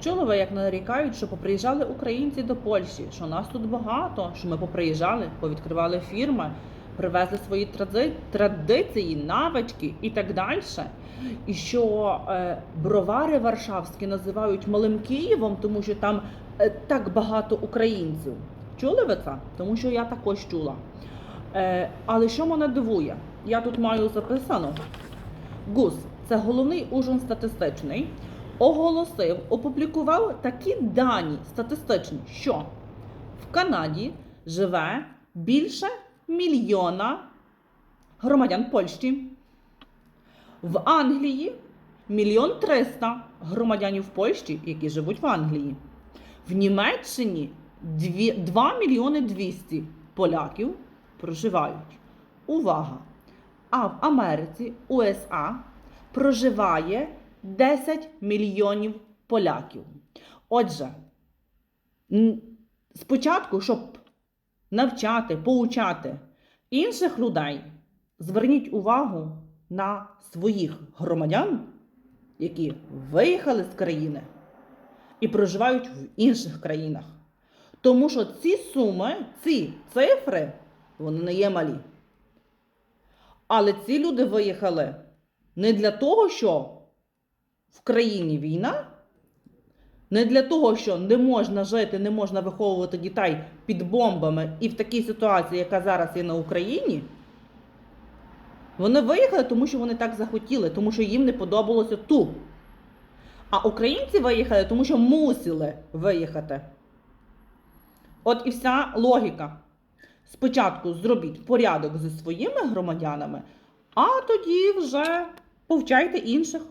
Чули ви, як нарікають, що поприїжджали українці до Польщі, що нас тут багато, що ми поприїжджали, повідкривали фірми, привезли свої тради- традиції, навички і так далі. І що е, бровари варшавські називають малим Києвом, тому що там е, так багато українців. Чули ви це? Тому що я також чула. Е, але що мене дивує? Я тут маю записано. ГУС, це головний ужин статистичний, оголосив, опублікував такі дані статистичні, що в Канаді живе більше мільйона громадян Польщі. В Англії мільйон триста громадянів Польщі, які живуть в Англії. В Німеччині 2 мільйони 200 поляків проживають. Увага! А в Америці, USA, проживає 10 мільйонів поляків. Отже, спочатку, щоб навчати, поучати інших людей, зверніть увагу на своїх громадян, які виїхали з країни і проживають в інших країнах. Тому що ці суми, ці цифри, вони не є малі. Але ці люди виїхали не для того, що в країні війна, не для того, що не можна жити, не можна виховувати дітей під бомбами і в такій ситуації, яка зараз є на Україні. Вони виїхали, тому що вони так захотіли, тому що їм не подобалося тут. А українці виїхали, тому що мусили виїхати. От і вся логіка. Спочатку зробіть порядок зі своїми громадянами, а тоді вже повчайте інших.